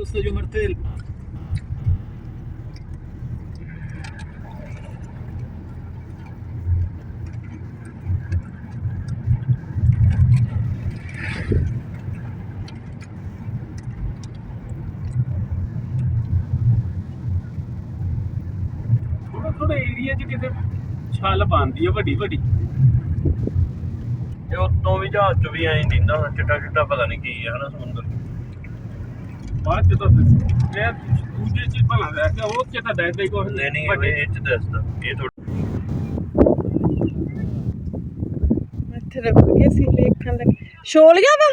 Gusto yung martel. ਥੋੜਾ ਥੋੜਾ area 'ਚ ਕਿਤੇ ਛਾਲ ਪਾਉਂਦੀ ਆ ਵੱਡੀ ਵੱਡੀ ਤੇ ਉਤੋਂ ਵੀ ਜਹਾਜ਼ ਚ ਵੀ ਐਂ ਦਿੰਦਾ ਹੁਣ ਚਿੱਟਾ ਚਿੱਟਾ ਪਤਾ ਨਹੀਂ ਕੀ ਹੈ ਹਨਾ ਸਮੁੰਦਰ ਬਾਅਦ ਚ ਤਾਂ ਮੈਂ ਦੂਜੇ ਚ ਭਲਾ ਰਹਿ ਕੇ ਉਹ ਚ ਤਾਂ ਦੱਸਦਾ ਹੀ ਕੁਛ ਨਹੀਂ ਨਹੀਂ ਵੱਡੇ ਇਹ ਚ ਦੱਸਦਾ ਇਹ ਥੋੜਾ ਇੱਥੇ ਰੁਕ ਕੇ ਸੀ ਦੇਖਣ ਲੱਗੇ। ਛੋਲੀਆਂ ਵਾ?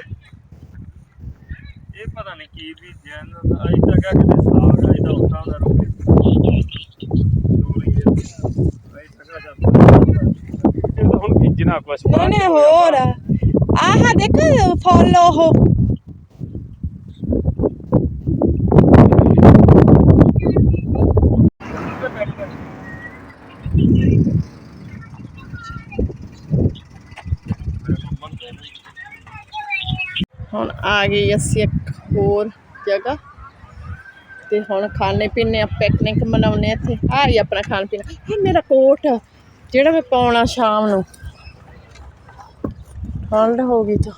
ਇਹ ਪਤਾ ਨਹੀਂ ਕੀ ਵੀ ਜੈਨ ਅਜੇ ਤੱਕ ਆ ਕਿਤੇ ਸਾਗ ਆ ਇਹਦਾ ਉੱਤਾਂ ਦਾ ਰੋਕੇ ਚੋਰੀ ਇਹ ਅਜੇ ਤੱਕ ਆ ਜਾਂਦਾ। ਇਹ ਤਾਂ ਹੁਣ ਭੇਜਣਾ ਕੁਛ। ਨਹੀਂ ਨਹੀਂ ਹੋਰ। ਆਹ ਦੇਖ ਫੁੱਲ ਉਹ ਹੁਣ ਆ ਗਈ ਅਸੀਂ ਇੱਕ ਹੋਰ ਜਗ੍ਹਾ। ਤੇ ਹੁਣ ਖਾਣੇ ਪੀਣੇ ਆ ਪਿਕਨਿਕ ਮਨਾਉਣੇ ਇੱਥੇ। ਆ ਹੀ ਆਪਣਾ ਖਾਣ ਪੀਣਾ। ਇਹ ਮੇਰਾ ਕੋਟ, ਜਿਹੜਾ ਮੈਂ ਪਾਉਣਾ ਸ਼ਾਮ ਨੂੰ। ਠੰਡ ਹੋ ਗਈ ਤਾਂ।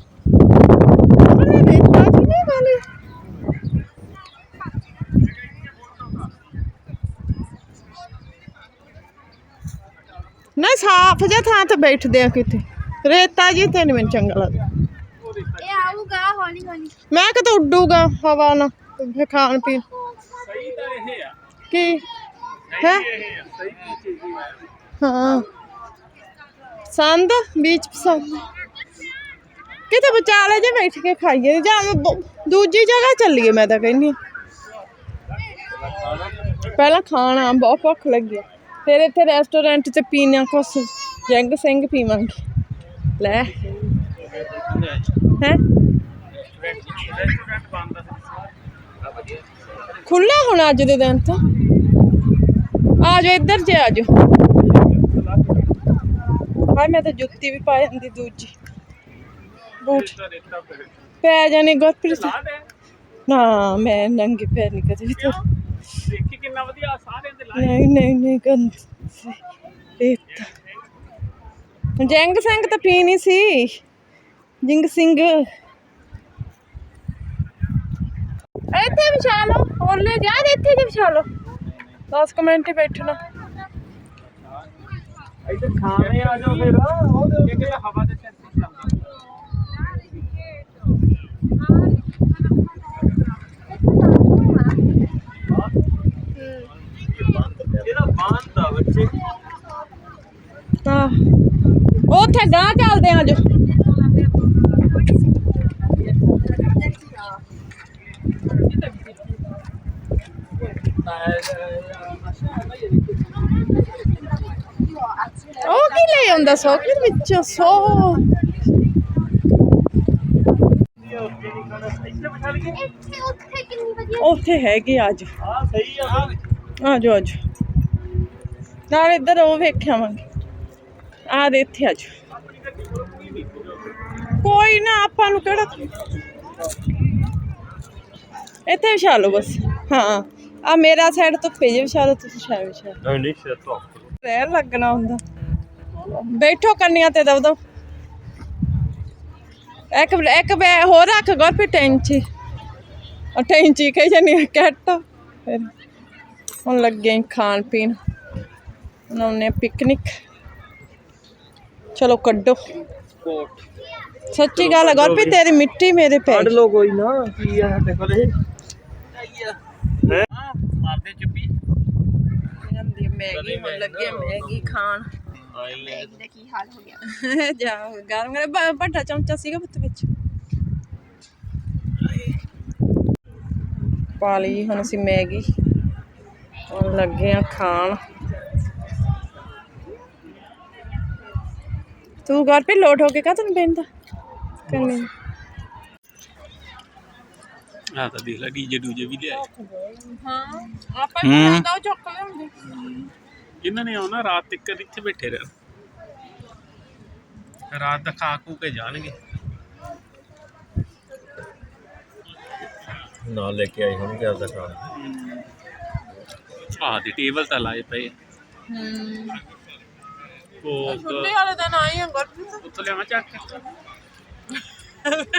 ਨਾ ਸਾਫ਼ ਜਿਹਾ ਥਾਂ ਤੇ ਬੈਠਦੇ ਆ ਕਿਤੇ। ਰੇਤਾ ਜੀ ਤੇ ਨਹੀਂ ਮੈਨੂੰ ਚੰਗਾ ਲੱਗਦਾ। ਮੈਂ ਕਿਤੇ ਉੱਡੂਗਾ ਹਵਾ ਨਾਲ ਫਿਰ ਖਾਣ ਪੀਣ। ਸਹੀ ਤਾਂ ਇਹ ਆ। ਕੀ? ਹੈ? ਸਹੀ ਚੀਜ਼ ਹੀ ਹਾਂ। ਸੰਦ ਬੀਚ ਪਸੰਦ। ਕਿਤੇ ਜੇ ਬੈਠ ਕੇ ਖਾਈਏ ਜਾਂ ਦੂਜੀ ਜਗ੍ਹਾ ਚੱਲੀਏ ਮੈਂ ਤਾਂ ਕਹਿੰਦੀ। ਪਹਿਲਾਂ ਖਾਣਾ ਬਹੁਤ ਭੁੱਖ ਲੱਗੀ। ਆ। ਫਿਰ ਇੱਥੇ ਰੈਸਟੋਰੈਂਟ 'ਚ ਪੀਣਾ ਕੁਛ ਜੰਗ ਸਿੰਘ ਪੀਵਾਂਗੇ। ਲੈ। ਹੈ? ਰੈਸਟੋਰੈਂਟ ਬੰਦ ਖੁੱਲਾ ਹੁਣ ਅੱਜ ਦੇ ਦਿਨ ਤਾਂ। ਆ ਜਾਓ ਇੱਧਰ ਜੇ ਆ ਜਾਓ। ਹਾਏ ਮੈਂ ਤਾਂ ਜੁੱਤੀ ਵੀ ਪਾ ਜਾਂਦੀ ਦੂਜੀ। ਬੂਟ। ਪੈ ਜਾਣੇ ਗੁਰਪ੍ਰੀਤ ਨਾ ਮੈਂ ਨੰਗੇ ਪੈਰ ਨਹੀਂ ਕਦੇ ਵੀ ਤੁਰ ਦੇਖੀ ਕਿੰਨਾ ਵਧੀਆ ਸਾਰਿਆਂ ਦੇ ਲਾਏ। ਨਹੀਂ ਨਹੀਂ ਨਹੀਂ ਗੰਦ ਤਾਂ। ਜੰਗ ਸਿੰਘ ਤਾਂ ਪੀਣੀ ਸੀ। ਜਿੰਗ ਸਿੰਘ ਇੱਥੇ ਵਿਛਾ ਲਓ ਹੋਲੇ ਜਾ ਇੱਥੇ ਜੇ ਵਿਛਾ ਲਓ। 10 ਕੁ ਮਿੰਟ ਹੀ ਬੈਠਣਾ। ਇੱਥੇ ਖਾਣੇ ਆ ਜਾਓ ਫਿਰ। ਉਹਦੇ ਕਿ ਹਵਾ ਦੇ ਚੱਲ ਚੱਲਦਾ ਇਹਦਾ ਬੰਦ ਆ ਬੱਚੇ ਹਾਂ ਉੱਥੇ ਗਾਂ ਚੱਲਦੇ ਆ ਜੋ ਉਹ ਕੀ ਲੈ ਆਉਂਦਾ ਸੌ ਵਿੱਚੋਂ ਸੌ। ਉੱਥੇ ਹੈਗੇ ਅੱਜ। ਆ ਸਹੀ ਆ ਆ ਜਾਓ। ਨਾਲ ਇੱਧਰ ਉਹ ਵੇਖਿਆ ਆ ਦੇ ਇੱਥੇ ਅੱਜ ਕੋਈ ਨਾ, ਆਪਾਂ ਨੂੰ ਕਿਹੜਾ ਇੱਥੇ ਵਿਛਾ ਲਓ ਬਸ। ਹਾਂ। ਆ ਮੇਰਾ ਸਾਈਡ ਤੋਂ ਭੇਜ ਵਿਛਾ ਲਓ ਤੁਸੀਂ ਸ਼ਾਇਦ ਵਿਛਾ ਲਓ। ਨਹੀਂ ਨਹੀਂ ਸ਼ੇਰ ਤੋਂ ਰਹਿ ਲੱਗਣਾ ਹੁੰਦਾ। ਬੈਠੋ ਕੰਨੀਆਂ ਤੇ ਦਬ ਇੱਕ ਇੱਕ ਬੈ ਹੋਰ ਰੱਖ ਗੁਰਪੀ ਟੈਂਚੀ। ਉਹ ਟੈਂਚੀ ਕਹੀ ਜਾਨੀ ਕੱਟ। ਫਿਰ ਹੁਣ ਲੱਗੇ ਆਂ ਖਾਣ ਪੀਣ। ਬਣਾਉਣੇ ਪਿਕਨਿਕ ਚਲੋ ਕੱਢੋ। ਸੱਚੀ ਗੱਲ ਹੈ ਗੁਰਪੀ ਤੇਰੀ ਮਿੱਟੀ ਮੇਰੇ ਪੈ ਕੱਢ ਗਈ। ਲੋ ਕੋਈ ਨਾ ਕੀ ਆ ਸਾਡੇ ਕੋਲ। ਮਾਰਦੇ ਚੁੱਪੀ? ਜਾਂਦੀ ਹੈ ਮੈਗੀ ਹੁਣ ਲੱਗੇ ਮੈਗੀ ਖਾਣ। ਆਈ ਲੈ ਇਹਦਾ ਕੀ ਹਾਲ ਹੋ ਗਿਆ? ਜਾ ਗਰਮ ਕਰ ਬ- ਵੱਡਾ ਚਮਚਾ ਸੀਗਾ ਪੁੱਤ ਵਿੱਚ। ਪਾ ਲਈ ਹੁਣ ਅਸੀਂ ਮੈਗੀ। ਹੁਣ ਲੱਗੇ ਆ ਖਾਣ। ਤੂੰ ਘਰ ਪੇ ਲੋਟ ਹੋ ਕੇ ਕਾ ਤੈਨੂੰ ਬੈਂਦਾ ਕਰਨੇ ਆ ਤਾਂ ਦੇਖ ਲੈ ਡੀਜੇ ਡੂਜੇ ਵੀ ਲਿਆਏ। ਹਾਂ ਆਪਾਂ ਨੂੰ ਲੱਗਦਾ ਉਹ ਚੁੱਕ ਲਿਆਉਂਦੇ ਇਹਨਾਂ ਨੇ ਆਉਣਾ ਰਾਤ ਤੱਕ ਇੱਥੇ ਬੈਠੇ ਰਹਿਣ। ਰਾਤ ਦਾ ਖਾ ਖੂ ਕੇ ਜਾਣਗੇ। ਨਾਲ ਲੈ ਕੇ ਆਏ ਹੋਣਗੇ ਆਪਦਾ ਖਾਣ ਆਹ ਦੀ ਟੇਬਲ ਤਾਂ ਲਾਏ ਪਏ। ਹੂੰ। ਕੋਕ ਛੁੱਟੀ ਵਾਲੇ ਦਿਨ ਆਈ ਹਾਂ ਗੁਰਪ੍ਰੀਤ ਉੱਥੇ ਲਿਆਵਾਂ ਚੱਕ।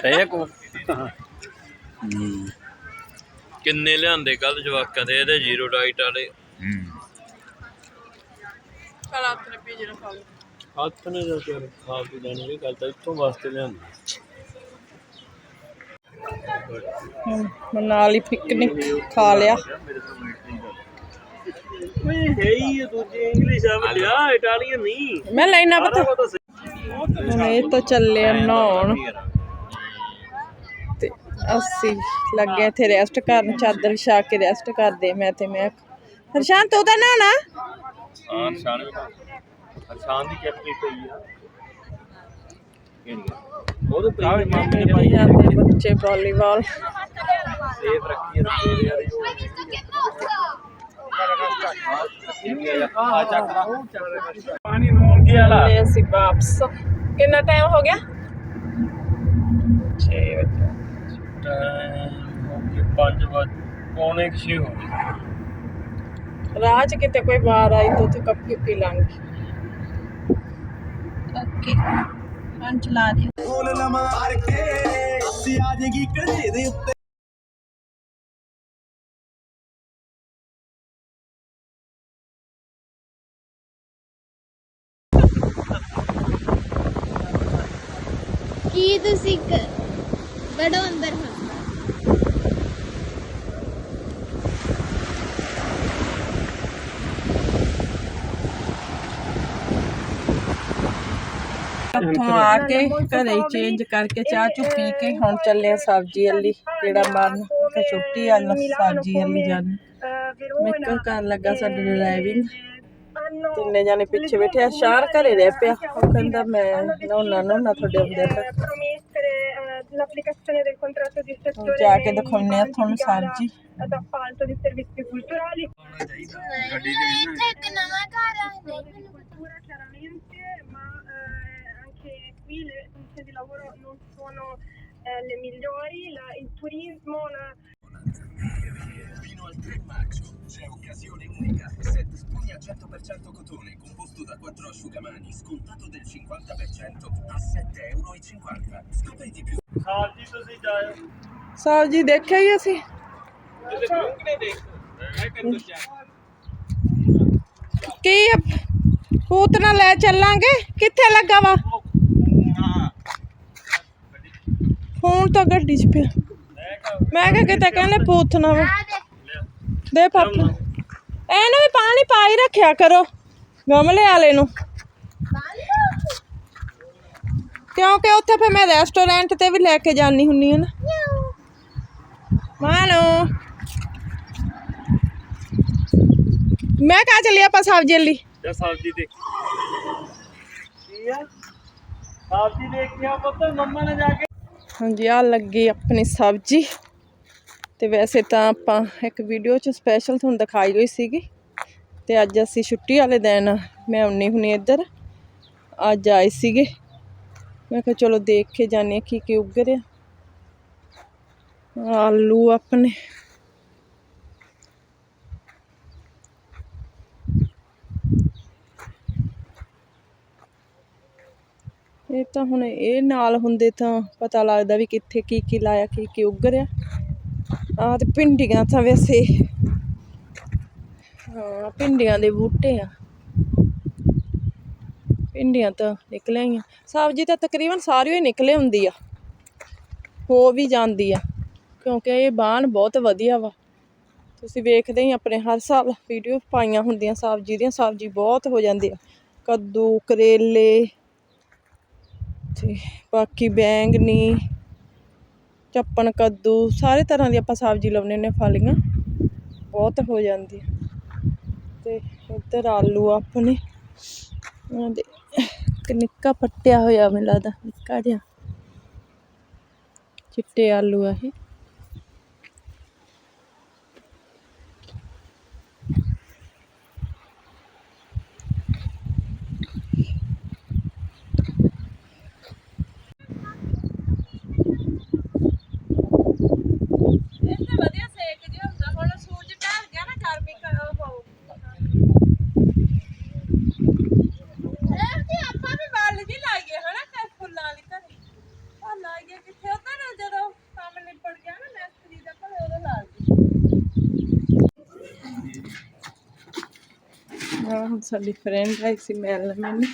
ਇਹ ਕੋ ਕਿੰਨੇ ਲਿਆਂਦੇ ਕੱਲ ਜਵਾਕਾਂ ਦੇ? ਇਹਦੇ ਜ਼ੀਰੋ ਡਾਈਟ ਵਾਲੇ। ਚਲ ਆਪਣੇ ਪੀਜੇ ਨੂੰ ਖਾ ਲਓ। ਹੱਥ ਨੇ ਜੋ ਫਿਰ ਖਾ ਪੀ ਲੈਣਗੇ ਕੱਲ ਤਾਂ ਇੱਥੋਂ ਵਾਸਤੇ ਲਿਆਂਦੇ। ਹੁਣ ਮਨਾਲੀ ਪਿਕਨਿਕ ਖਾ ਲਿਆ। ਓਏ ਹੈ ਹੀ ਦੂਜੇ ਇੰਗਲਿਸ਼ ਆ ਲਿਆ ਇਟਾਲੀਅਨ ਨਹੀਂ ਮੈਂ ਲੈਣਾ ਪਤਾ। ਹੁਣ ਇਹ ਤਾਂ ਚੱਲੇ ਨਹਾਉਣ। ਤੇ ਅਸੀਂ ਲੱਗੇ ਇੱਥੇ ਰੈਸਟ ਕਰਨ ਚਾਦਰ ਵਿਛਾ ਕੇ ਰੈਸਟ ਕਰਦੇ ਮੈਂ ਤੇ ਮੈਂ। ਹਰਸ਼ਾਨ ਤੂੰ ਤਾਂ ਨਹਾਉਣਾ? ਹਾਂ ਸ਼ਾਨ ਸ਼ਾਨ ਦੀ ਕੈਪਰੀ ਪਈ ਆ। ਉਹ ਤਾਂ ਪ੍ਰਾਈਵੇਟ ਮਾਮੇ ਨੇ ਖੇਡੀ ਜਾਂਦੇ ਬੱਚੇ ਵਾਲੀਬਾਲ ਸੇਫ ਰੱਖੀ ਆ ਤੇ ਯਾਰ ਪਾਣੀ ਨੋਣ ਗਿਆ ਲਾ ਤੇ ਅਸੀਂ ਵਾਪਸ। ਕਿੰਨਾ ਟਾਈਮ ਹੋ ਗਿਆ? 6 ਵਜੇ। ਟਾਈਮ 5 ਵਜੇ ਪੌਣੇ 6 ਹੋ ਗਏ। ਰਾਹ 'ਚ ਕਿਤੇ ਕੋਈ ਬਾਹਰ ਆਈ ਤਾਂ ਉੱਥੇ ਕੱਪੀ ਪੀ ਲਾਂਗੇ ਓਕੇ ਹਾਂ ਚਲਾ ਦਿਓ ਫੋਨ ਨਾ ਮਾਰ ਕੇ ਅਸੀਂ ਆ ਜਾਏਗੀ ਕਦੇ ਦੇ ਉੱਤੇ। ਕੀ ਤੁਸੀਂ ਕ- ਬੜੋ ਅੰਦਰ ਹਾਂ ਉੱਥੋਂ ਆ ਕੇ ਘਰੇ ਚੇਂਜ ਕਰਕੇ ਚਾਹ ਚੁ ਪੀ ਕੇ ਹੁਣ ਚੱਲੇ ਆ ਸਬਜ਼ੀ ਵਾਲੀ ਜਿਹੜਾ ਮਾਰਨ? ਕਿ ਛੁੱਟੀ ਆ ਨਾ ਸਬਜ਼ੀ ਵਾਲੀ ਜਾਣ। ਮੇਕਰ ਕਰਨ ਲੱਗਾ ਸਾਡੀ ਡਰਾਈਵਿੰਗ ਤਿੰਨੇ ਜਾਨੇ ਪਿੱਛੇ ਬੈਠੇ ਆ ਸ਼ਾਰ ਘਰੇ ਰਹਿ ਪਿਆ। ਉਹ ਕਹਿੰਦਾ ਮੈਂ ਨਹਾਉਣਾ ਨਹਾਉਣਾ ਤੁਹਾਡੇ ਹੁੰਦੇ ਤੱਕ। l'applicazione del contratto di settore ਜਾ ਕੇ ਦਿਖਾਉਂਦੇ ਆ ਤੁਹਾਨੂੰ ਸਬਜ਼ੀ। ad appalto di servizi culturali. qui le condizioni di lavoro non sono eh, le migliori, la- il turismo, la, Fino al 3 maggio c'è occasione unica. Set spugna 100% cotone composto da 4 asciugamani scontato del 50% a 7,50 euro. Scopri di più. ਸਾਲ ਜੀ ਤੁਸੀਂ ਜਾਇਓ ਸਬਜ਼ੀ ਦੇਖਿਆ ਹੀ ਅਸੀਂ ਇਹਦੇ ਡੂੰਘਣੇ ਦੇਖ ਮੈਂ ਕਹਿੰਦਾ ਚੱਕ ਕੀ ਪੂਤਨਾ ਲੈ ਚੱਲਾਂਗੇ ਕਿੱਥੇ ਲੱਗਾ ਵਾ ਤਾਂ ਗੱਡੀ 'ਚ ਪਿਆ। ਮੈਂ ਕਿਹਾ ਕਿਤੇ ਕਹਿੰਦੇ ਪੂਤਨਾ ਵਾ। ਦੇ ਪਾਪਾ ਇਹਨੂੰ ਵੀ ਪਾਣੀ ਪਾ ਰੱਖਿਆ ਕਰੋ, ਗਮਲੇ ਵਾਲੇ ਨੂੰ। ਕਿਉਂਕਿ ਉੱਥੇ ਫਿਰ ਮੈਂ ਰੈਸਟੋਰੈਂਟ ਤੇ ਵੀ ਲੈ ਕੇ ਜਾਣੀ ਹੁੰਨੀ ਆ ਨਾ। ਮਾਨੋ ਮੈਂ ਕਹਾ ਚੱਲੀ ਆਪਾਂ ਸਬਜ਼ੀ ਲਈ ਜਾਂ ਸਬਜ਼ੀ ਦੇਖ। ਕੀ ਆ? ਸਬਜ਼ੀ ਦੇਖਿਆ ਪੁੱਤ, ਮੰਮਾ ਨੇ ਜਾ ਕੇ। ਹਾਂਜੀ ਆ ਲੱਗੀ ਆਪਣੀ ਸਬਜ਼ੀ। ਤੇ ਵੈਸੇ ਤਾਂ ਆਪਾਂ ਇੱਕ ਵੀਡੀਓ 'ਚ ਸਪੈਸ਼ਲ ਤੁਹਾਨੂੰ ਦਿਖਾਈ ਹੋਈ ਸੀਗੀ। ਤੇ ਅੱਜ ਅਸੀਂ ਛੁੱਟੀ ਵਾਲੇ ਦਿਨ, ਮੈਂ ਆਉਣੀ ਹੁਣੀ ਇੱਧਰ। ਅੱਜ ਆਏ ਸੀਗੇ। ਮੈਂ ਕਿਹਾ ਚਲੋ ਦੇਖ ਕੇ ਜਾਂਦੇ ਹਾਂ ਕੀ ਕੀ ਉੱਗ ਰਿਹਾ। ਆਲੂ ਆਪਣੇ। ਇਹ ਤਾਂ ਹੁਣ ਇਹ ਨਾਲ ਹੁੰਦੇ ਤਾਂ ਪਤਾ ਲੱਗਦਾ ਵੀ ਕਿੱਥੇ ਕੀ ਕੀ ਲਾਇਆ, ਕੀ ਕੀ ਉੱਗ ਰਿਹਾ ਆਹ ਤੇ ਭਿੰਡੀਆਂ ਤਾਂ ਵੈਸੇ। ਹਾਂ, ਭਿੰਡੀਆਂ ਦੇ ਬੂਟੇ ਆ। ਭਿੰਡੀਆਂ ਤਾਂ ਨਿਕਲੇ ਹੀ ਆ। ਸਬਜ਼ੀ ਤਾਂ ਤਕਰੀਬਨ ਸਾਰੀ ਹੀ ਨਿਕਲੇ ਹੁੰਦੀ ਆ। ਹੋ ਵੀ ਜਾਂਦੀ ਆ। ਕਿਉਂਕਿ ਇਹ ਬਾਣ ਬਹੁਤ ਵਧੀਆ ਵਾ। ਤੁਸੀਂ ਵੇਖਦੇ ਹੀ ਆਪਣੇ ਹਰ ਸਾਲ ਵੀਡੀਓ ਪਾਈਆਂ ਹੁੰਦੀਆਂ, ਸਬਜ਼ੀ ਦੀਆਂ ਸਬਜ਼ੀ ਬਹੁਤ ਹੋ ਜਾਂਦੀ ਆ। ਕੱਦੂ, ਕਰੇਲੇ ਤੇ ਬਾਕੀ ਬੈਂਗਣੀ, ਚੱਪਣ ਕੱਦੂ, ਸਾਰੇ ਤਰ੍ਹਾਂ ਦੀ ਆਪਾਂ ਸਬਜ਼ੀ ਲਾਉਂਦੇ ਨੇ ਫਲੀਆਂ। ਬਹੁਤ ਹੋ ਜਾਂਦੀ ਅਤੇ ਇੱਧਰ ਆਲੂ ਆਪਣੇ। ਉਹਨਾਂ ਦੇ, ਇੱਕ ਨਿੱਕਾ ਪੱਟਿਆ ਹੋਇਆ ਮੈਨੂੰ ਲੱਗਦਾ, ਨਿੱਕਾ ਜਿਹਾ। ਚਿੱਟੇ ਆਲੂ ਆ ਇਹ। non so differenza si mella mini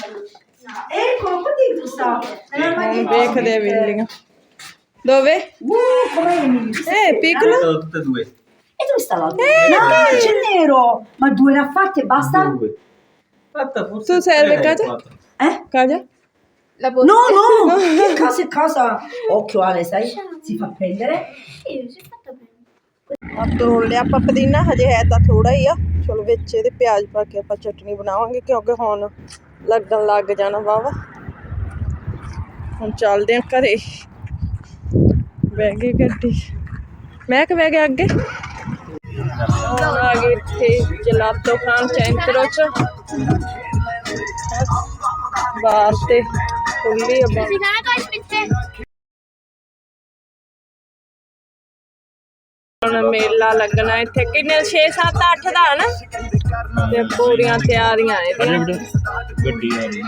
ecco quanti tu sa eh, non becco dei villinga dove? Uh, come eh piccolo? tutte e due e dove sta la due? Eh, no c'è nero ma due ne ha fatte basta? due fatta forse tu sei beccato? eh? Cagia? No, no, no, che cosa è cosa? Occhio Ale, sai? Si fa prendere. Io ci ho fatto prendere. ਆਪ ਤੋੜ ਲਿਆ ਆਪਾਂ ਪੁਦੀਨਾ, ਹਜੇ ਹੈ ਤਾਂ ਥੋੜਾ ਹੀ ਆ। ਚਲੋ ਵਿੱਚ ਇਹਦੇ ਪਿਆਜ਼ ਪਾ ਕੇ ਆਪਾਂ ਚਟਨੀ ਬਣਾਵਾਂਗੇ, ਕਿਉਂਕਿ ਹੁਣ ਲੱਗਣ ਲੱਗ ਜਾਣਾ ਵਾਵਾ ਹੁਣ ਚੱਲਦੇ ਆਂ ਘਰੇ। ਬਹਿ ਗਈ ਗੱਡੀ। ਮੈਂ ਕਿ ਬਹਿ ਗਿਆ ਅੱਗੇ? ਆ ਗਏ ਇੱਥੇ ਜਲਾਤੋ ਖਾਨ ਚੈਂਤਰੋ ਚ ਬਾਹਰ ਤੇ ਖੁੱਲੀ ਆ ਬਾਹਰ। ਹੁਣ ਮੇਲਾ ਲੱਗਣਾ ਇੱਥੇ। ਕਿੰਨੇ? 6 7 8 ਦਾ ਨਾ? ਤੇ ਪੂਰੀਆਂ ਤਿਆਰੀਆਂ ਇਹਦੀਆਂ। ਗੱਡੀ ਆ ਰਹੀ।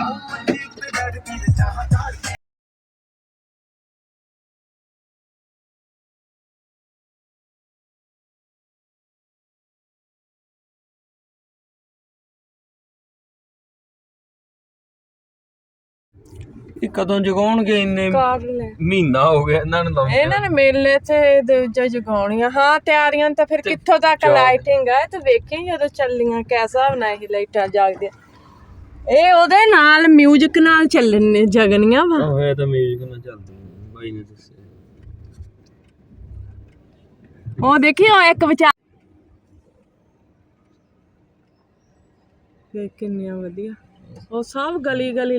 ਇਹ ਕਦੋਂ ਜਗਾਉਣਗੇ ਇੰਨੇ ਕਾਰ ਲੈ ਮਹੀਨਾ ਹੋ ਗਿਆ ਇਹਨਾਂ ਨੂੰ ਲਾਉਂਦੇ ਇਹਨਾਂ ਨੇ। ਮੇਲੇ ਤੇ ਦੂਜਾ ਜਗਾਉਣੀਆਂ। ਹਾਂ ਤਿਆਰੀਆਂ ਤਾਂ ਫਿਰ ਕਿੱਥੋਂ ਤੱਕ ਲਾਈਟਿੰਗ ਹੈ ਤੇ ਵੇਖੀ ਜਦੋਂ ਚੱਲੀਆਂ ਕੈਸਾ ਬਣਾ ਇਹ ਲਾਈਟਾਂ ਜਾਗਦੀਆਂ। ਇਹ ਉਹਦੇ ਨਾਲ 뮤직 ਨਾਲ ਚੱਲਣ ਨੇ ਜਗਨੀਆਂ ਵਾ ਹੋਇਆ ਤਾਂ ਮਿਊਜ਼ਿਕ ਨਾਲ ਚੱਲਦੀ ਬਾਈ ਨੇ ਦੱਸਿਆ। ਉਹ ਦੇਖੀ ਉਹ ਇੱਕ ਵਿਚਾਰ ਕਿੰਨੀਆਂ ਵਧੀਆ। ਉਹ ਸਭ ਗਲੀ ਗਲੀ